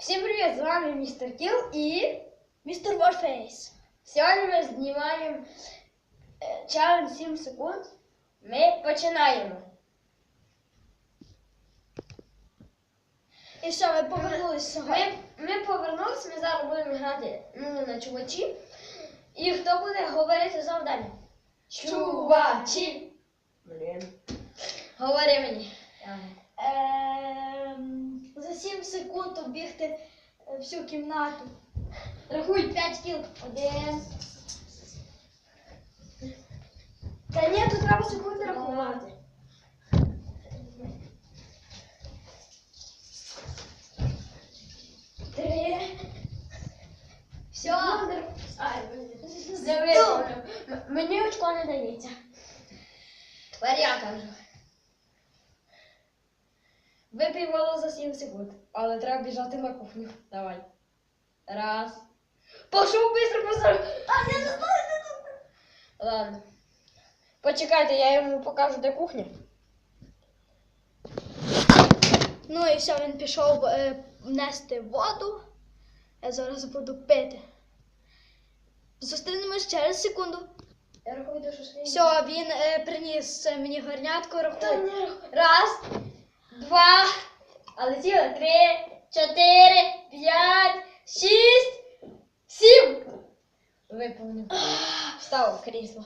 Всім привіт! З вами містер Кіл і Містер Warface. сьогодні ми знімаємо е, 7 секунд. Ми починаємо. І все, ми повернулися. Ми, ми повернулися, ми зараз будемо грати ну, на чувачі. І хто буде говорити завдання? Чувачі! Блін. Говори мені. Ем, за 7 секунд обігти е, всю кімнату. Рахуй 5 кіл. Один. Та ні, тут треба секунди рахувати. Три. Все. Ай, Мені очко не дається. Тепер я кажу. Випий воду за 7 секунд, але треба біжати на кухню. Давай. Раз. Пошов быстро, быстро. А, я не знаю, де тут. Ладно. Почекайте, я йому покажу, де кухня. Ну і все, він пішов е, нести воду. Я зараз буду пити. Зустрінемось через секунду. Я рахую шести. Все, він е, приніс е, мені горнятку, рахуй. Раз, два, але ціле, три, чотири, п'ять, шість, сім. Виповнив. Встав в крісло.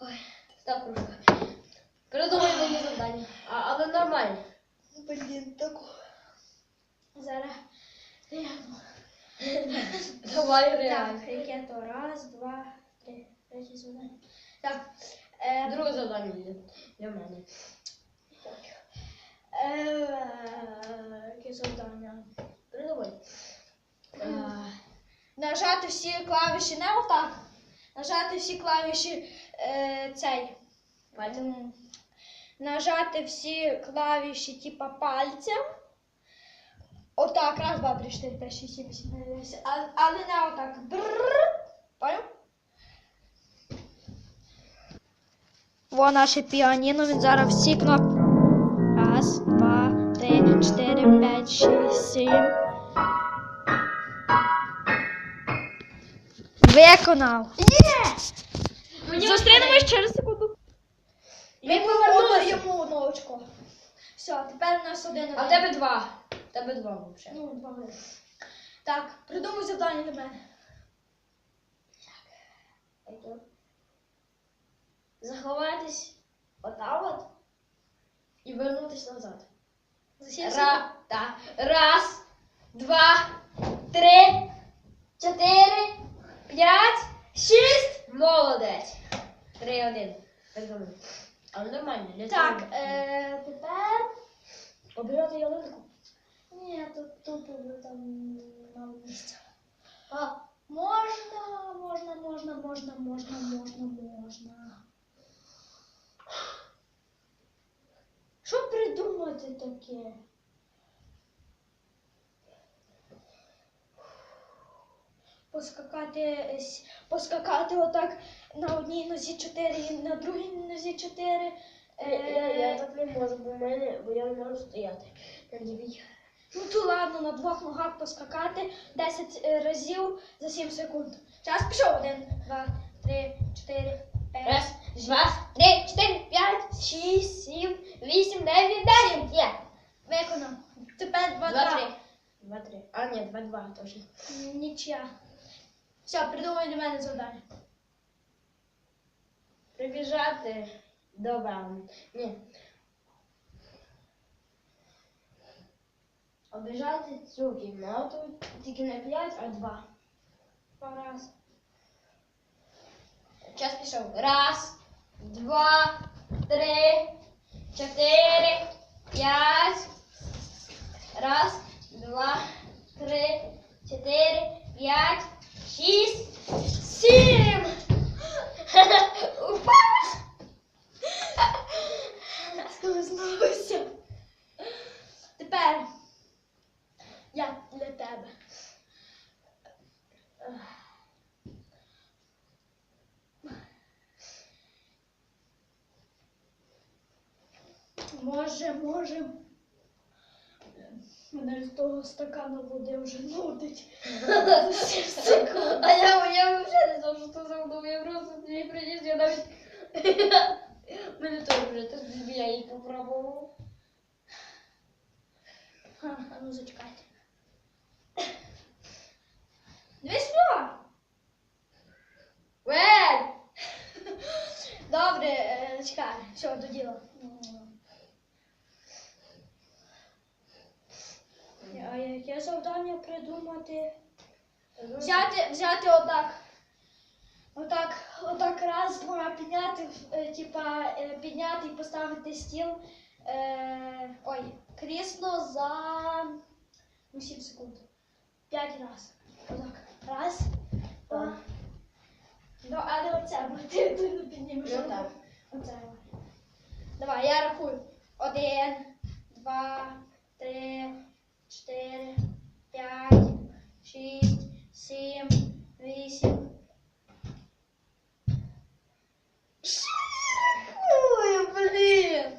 Ой, став кружка. Придумай мені завдання. А, але нормально. Блін, таку. Зараз. Давай реально. Так, яке то? Раз, два, три, третє завдання. Так. Е, Друге завдання для мене. Е, яке завдання? Придумай. Нажати всі клавіші не отак. Нажати всі клавіші е, цей. м, Нажати всі клавіші типа пальцем. Отак, раз, два, три, чотири, п'ять, шість, сім, вісім, дев'ять. Але не отак. Поняв? Во наше піаніно, він зараз всі кнопки. Раз, два, три, чотири, п'ять, шість, сім. Виконав. Є! Мені Зустрінемось через секунду. Ми Йому повернулися. Йому очко. Все, тепер у нас один. А в тебе два. В тебе два взагалі. Ну, два. Так, придумай завдання для мене. Пойдем. Заховатись отак от і вернутись назад. Ра, та. Раз, два, три, чотири, п'ять, шість. Молодець. Три, один. Але нормально. Для Так, цього. е, тепер. Обирати ялинку. Ні, тут тут там мало місця. А, Можна, можна, можна, можна, можна, можна, можна. Що придумати таке? Поскакати, поскакати отак на одній нозі чотири і на другій нозі чотири. я, я, так не можу, бо, в мене, бо я не можу стояти. Не. Ну то ладно, на двох ногах поскакати 10 е, разів за 7 секунд. Час пішов. Один, два, три, чотири, п'ять. Раз, три, чотири, п'ять, шість, сім, вісім, дев'ять, десять. Є. Виконав. Тепер два, Два, два. три. Два, три. А, ні, два, два. М, Нічия. Все, придумай для мене завдання. Прибіжати до вам. Ні. Обіжати цю кімнату тільки не п'ять, а два. Два раз. Час пішов. Раз, два, три, чотири, п'ять. Раз, два, три, чотири, п'ять, шість, сім. Упав. Скознувся. Тепер я для тебе. Може, може. мене з того стакана води вже нудить. А я, я взагалі не знав, що це за вдома. Я просто її приніс, я навіть. Мене теж вже теж я її попробував. А, ну зачекайте. Сюди. Вей! Добре, е, чекай, все, до діла. А яке завдання придумати? Взяти, взяти отак. Отак, отак раз, два, підняти, е, типа, е, підняти і поставити стіл. Е, ой, крісло за ну, 7 секунд. П'ять раз. Отак. Раз, два. Ну, але оце, бо ти, ти не піднімеш. Ну, руку. так. Оце. Давай, я рахую. Один, два, три, чотири, п'ять, шість, сім, вісім. Ой, блін!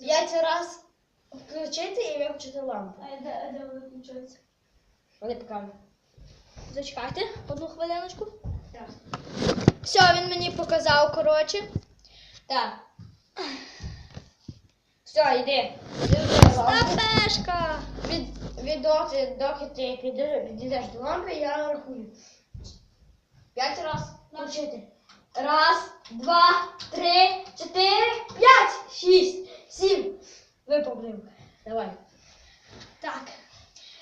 П'ять раз включити і виключити лампу. А де, де воно включається? Покажуть. Зачекайте одну хвилиночку. Так. Все, він мені показав, коротше. Так. Все, йди. Йди до Та лампи. пешка! Від, від доти, доки ти підеш, підійдеш до лампи, я рахую. П'ять раз включити. Раз, два, три, чотири, п'ять, шість, сім. Виповнив. Давай. Так.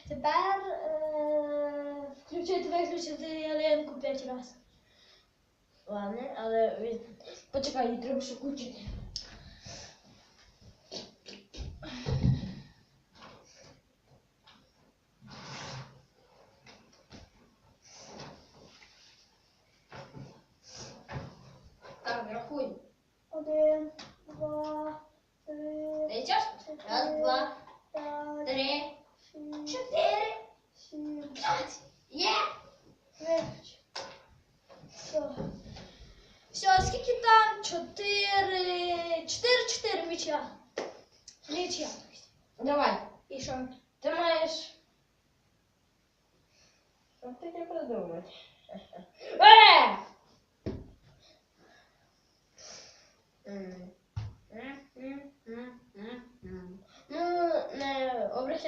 Тепер е- включити, виключити ялинку п'ять разів. Ладно, але почекай, її треба ще включити. Так, рахуй. Один, два, три, Дай час. Раз, два, три, чотири, п'ять. Є! Все. Все, скільки там? Чотири. Чотири, чотири м'яча. М'яча. Давай. І що? Ти маєш. Що ти не придумати? Е! М. М, м, м, м, м. Ну,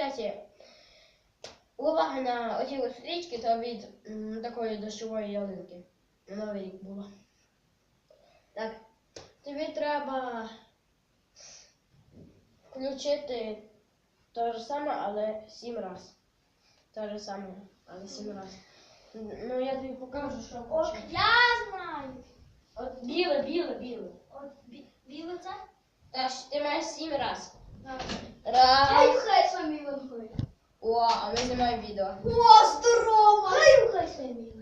обращайте уваги на оті ось стрічки, то від м, такої дощової ялинки. Новий рік було. Так, тобі треба включити те ж саме, але сім раз. Те ж саме, але сім раз. Ну я тобі покажу, що От хочу. я знаю. От біле, біле, біле. От бі- біле це? Так, ти маєш сім раз. Раз. хай ухай самі виходить. О, а ми знімаємо відео. О, здорово! Хай ухай самі.